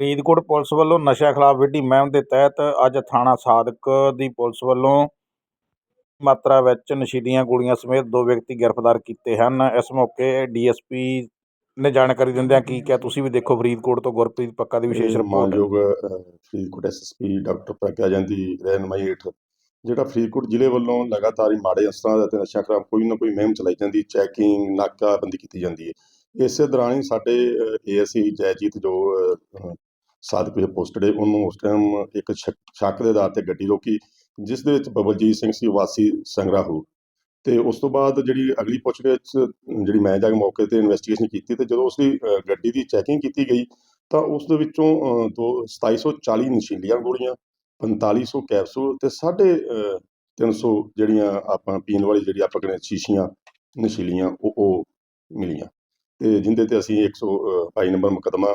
Faridkot police ਵੱਲੋਂ ਨਸ਼ਾ ਖਿਲਾਫ ਵਿੱਢੀ ਮੁਹਿੰਮ ਦੇ ਤਹਿਤ ਅੱਜ ਥਾਣਾ ਸਾਦਿਕ ਦੀ ਪੁਲਿਸ ਵੱਲੋਂ ਮਾਤਰਾ ਵਿੱਚ ਨਸ਼ੀਲੀਆਂ ਗੋਲੀਆਂ ਸਮੇਤ ਦੋ ਵਿਅਕਤੀ ਗ੍ਰਿਫਤਾਰ ਕੀਤੇ ਹਨ। ਇਸ ਮੌਕੇ ਡੀਐਸਪੀ ਨੇ ਜਾਣਕਾਰੀ ਦਿੰਦਿਆਂ ਕੀ ਕਿਹਾ ਤੁਸੀਂ ਵੀ ਦੇਖੋ ਫਰੀਦਕੋਟ ਤੋਂ ਗੁਰਪ੍ਰੀਤ ਪੱਕਾ ਦੀ ਵਿਸ਼ੇਸ਼ ਰਿਪੋਰਟ। ਮਾਨਯੋਗ ਫਰੀਦਕੋਟ ਐਸਐਸਪੀ ਡਾਕਟਰ ਪ੍ਰਗਿਆ ਜਾਂਦੀ ਰਹਿਨਮਾਈ ਹੇਠ ਜਿਹੜਾ ਫਰੀਦਕੋਟ ਜ਼ਿਲ੍ਹੇ ਵੱਲੋਂ ਲਗਾਤਾਰ ਹੀ ਮਾੜੇ ਅਸਰਾਂ ਦਾ ਤੇ ਨਸ਼ਾ ਖਿਲਾਫ ਕੋਈ ਨਾ ਕੋਈ ਮੁਹਿੰਮ ਚਲਾਈ ਜਾਂਦੀ ਚੈਕਿੰਗ ਨਾਕਾਬੰਦੀ ਕੀਤੀ ਜਾਂਦੀ ਹੈ। ਇਸੇ ਦੌਰਾਨ ਹੀ ਸਾਡੇ ਏਐਸਸੀ ਜੈਜੀਤ ਜੋ ਅ, ਪੋਸਟਡ ਹੈ ਉਹਨੂੰ ਉਸ ਟਾਈਮ ਇੱਕ ਸ਼ੱਕ- ਦੇ ਆਧਾਰ ਤੇ ਗੱਡੀ ਰੋਕੀ ਜਿਸ ਦੇ ਵਿੱਚ ਬਬਲਜੀਤ ਸਿੰਘ ਸੀ ਵਾਸੀ ਸੰਗਰਾਹੂ ਤੇ ਉਸ ਤੋਂ ਬਾਅਦ ਜਿਹੜੀ ਅਗਲੀ ਪੁੱਛਗਿੱਛ ਜਿਹੜੀ ਮੈਂ ਜਾ ਕੇ ਮੌਕੇ ਤੇ ਇਨਵੈਸਟੀਗੇਸ਼ਨ ਕੀਤੀ ਤੇ ਜਦੋਂ ਉਸ ਦੀ ਗੱਡੀ ਦੀ ਚੈਕਿੰਗ ਕੀਤੀ ਗਈ ਤਾਂ ਉਸ ਦੇ ਵਿੱਚੋਂ ਅ, ਦੋ 2740 ਨਸ਼ੀਲੀਆਂ ਗੋਲੀਆਂ 4500 ਕੈਪਸੂਲ ਤੇ ਸਾਢੇ ਅ, 300 ਜਿਹੜੀਆਂ ਆਪਾਂ ਪੀਣ ਵਾਲੀ ਜਿਹੜੀ ਆਪਾਂ ਕਹਿੰਦੇ ਸ਼ੀਸ਼ੀਆਂ ਨਸ਼ੀਲੀਆਂ ਉਹ ਉਹ ਮਿਲੀਆਂ। ਤੇ ਜਿੰਦੇ ਤੇ ਅਸੀਂ 122 ਨੰਬਰ ਮੁਕੱਦਮਾ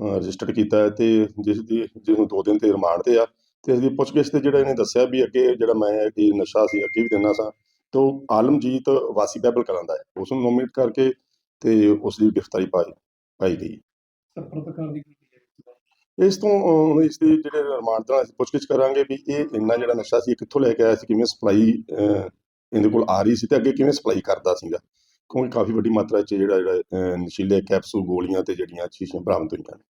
ਰਜਿਸਟਰਡ ਕੀਤਾ ਹੈ ਤੇ ਜਿਸ ਦੀ ਜਿਸ ਨੂੰ ਦੋ ਦਿਨ ਤੇ ਰਿਮਾਂਡ ਤੇ ਆ ਤੇ ਇਸ ਦੀ ਪੁੱਛਗਿੱਛ ਤੇ ਜਿਹੜਾ ਇਹਨੇ ਦੱਸਿਆ ਵੀ ਅੱਗੇ ਜਿਹੜਾ ਮੈਂ ਇਹ ਨਸ਼ਾ ਸੀ ਅੱਗੇ ਵੀ ਦਿੰਦਾ ਸਾਂ ਤੇ ਆਲਮਜੀਤ ਵਾਸੀ ਬੈਬਲ ਕਰਾਂਦਾ ਹੈ। ਉਸ ਨੂੰ ਨੋਮੀਨੇਟ ਕਰਕੇ ਤੇ ਉਸ ਦੀ ਗ੍ਰਿਫਤਾਰੀ ਪਾਈ ਪਾਈ ਗਈ। ਇਸ ਤੋਂ ਇਸ ਦੀ ਜਿਹੜੇ ਰਿਮਾਂਡ ਦਾ ਅਸੀਂ ਪੁੱਛਗਿੱਛ ਕਰਾਂਗੇ ਵੀ ਇਹ ਇੰਨਾ ਜਿਹੜਾ ਨਸ਼ਾ ਸੀ ਕਿੱਥੋਂ ਲੈ ਕੇ ਆਇਆ ਸੀ ਕਿਵੇਂ ਸਪਲਾਈ ਇਹਦੇ ਕੋਲ ਆ ਰਹੀ ਸੀ ਤੇ ਅੱਗੇ ਕਿਵੇਂ ਸਪਲਾਈ ਕਰਦਾ ਸੀਗਾ। ਕਿਉਂਕਿ ਕਾਫੀ ਵੱਡੀ ਮਾਤਰਾ 'ਚ ਜਿਹੜਾ ਜਿਹੜਾ ਨਸ਼ੀਲੇ ਕੈਪਸੂਲ ਗੋਲੀਆਂ ਅਤੇ ਜਿਹੜੀਆਂ ਸ਼ੀਸ਼ੀਆਂ ਬਰਾਮਦ ਹੋਈਆਂ ਨੇ।